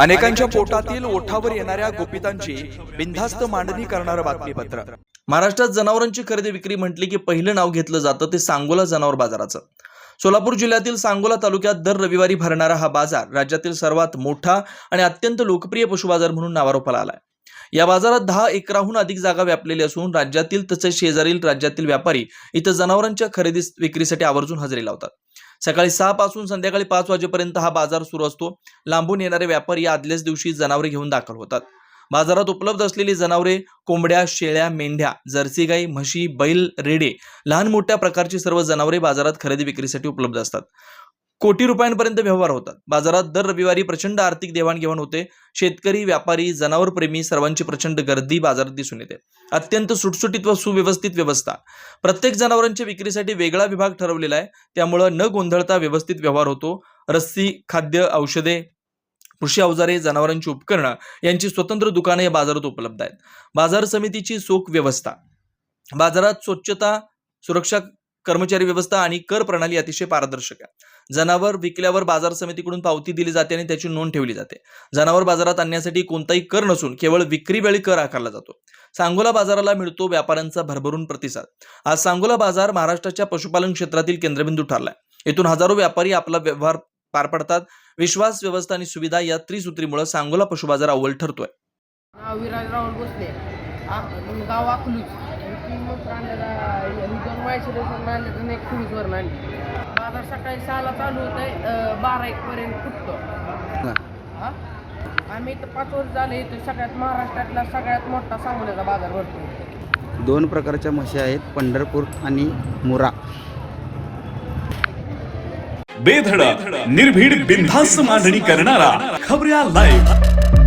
अनेकांच्या पोटातील ओठावर येणाऱ्या गोपितांची बिनधास्त मांडणी करणारं बातमीपत्र. महाराष्ट्रात जनावरांची खरेदी विक्री म्हटली की पहिलं नाव घेतलं जातं ते सांगोला जनावर बाजाराचं. सोलापूर जिल्ह्यातील सांगोला तालुक्यात दर रविवारी भरणारा हा बाजार राज्यातील सर्वात मोठा आणि अत्यंत लोकप्रिय पशु बाजार म्हणून नावारोपाला आलाय. या बाजारात दहा एकराहून अधिक जागा व्यापलेली असून राज्यातील तसेच शेजारील राज्यातील व्यापारी इथं जनावरांच्या खरेदी विक्रीसाठी आवर्जून हजेरी लावतात. सकाळी सहा पासून संध्याकाळी पाच वाजेपर्यंत हा बाजार सुरू असतो. लांबून येणारे व्यापारी या आदल्याच दिवशी जनावरे घेऊन दाखल होतात. बाजारात उपलब्ध असलेली जनावरे कोंबड्या शेळ्या मेंढ्या जर्सी गाई म्हशी बैल रेडे लहान मोठ्या प्रकारची सर्व जनावरे बाजारात खरेदी विक्रीसाठी उपलब्ध असतात. कोटी रुपयांपर्यंत व्यवहार होतात. बाजारात दर रविवारी प्रचंड आर्थिक देवाणघेवाण होते. शेतकरी व्यापारी जनावरप्रेमी सर्वांची प्रचंड गर्दी बाजारात दिसून येते. अत्यंत सुटसुटीत व सुव्यवस्थित व्यवस्था. प्रत्येक जनावरांच्या विक्रीसाठी वेगळा विभाग ठरवलेला आहे. त्यामुळं न गोंधळता व्यवस्थित व्यवहार होतो. रस्सी खाद्य औषधे कृषी अवजारे जनावरांची उपकरणं यांची स्वतंत्र दुकानं या बाजारात उपलब्ध आहेत. बाजार समितीची चोख व्यवस्था. बाजारात स्वच्छता सुरक्षा कर्मचारी व्यवस्था आणि कर प्रणाली अतिशय पारदर्शक आहे. जनावर विकल्यावर बाजार समितीकडून पावती दिली जाते आणि त्याची नोंद ठेवली जाते. जनावर बाजारात आणण्यासाठी कोणताही कर नसून केवळ विक्री वेळी कर आकारला जातो. सांगोला बाजाराला मिळतो व्यापाऱ्यांचा भरभरून प्रतिसाद. आज सांगोला बाजार महाराष्ट्राच्या पशुपालन क्षेत्रातील केंद्रबिंदू ठरलाय. येथून हजारो व्यापारी आपला व्यवहार पार पडतात. विश्वास व्यवस्था आणि सुविधा या त्रिसूत्रीमुळे सांगोला पशु बाजार अव्वल ठरतोय. नाव विराज राहुल भोसले आ- गाव अकलूज तीन दोन माळशिरसवरून आणले आणि एक खुलूजवरून आणली बाजार सकाळी सहाला चालू होतं आहे बारा एकपर्यंत फुटतो हा आम्ही इथं पाच वर्ष झाले इथं सगळ्यात महाराष्ट्रातला सगळ्यात मोठा सांगोल्याचा बाजार भरतो दोन प्रकारच्या म्हशी आहेत पंढरपूर आणि मुरा. बेधडक निर्भीड बिनधास्त मांडणी करणारा खबऱ्या लाईव्ह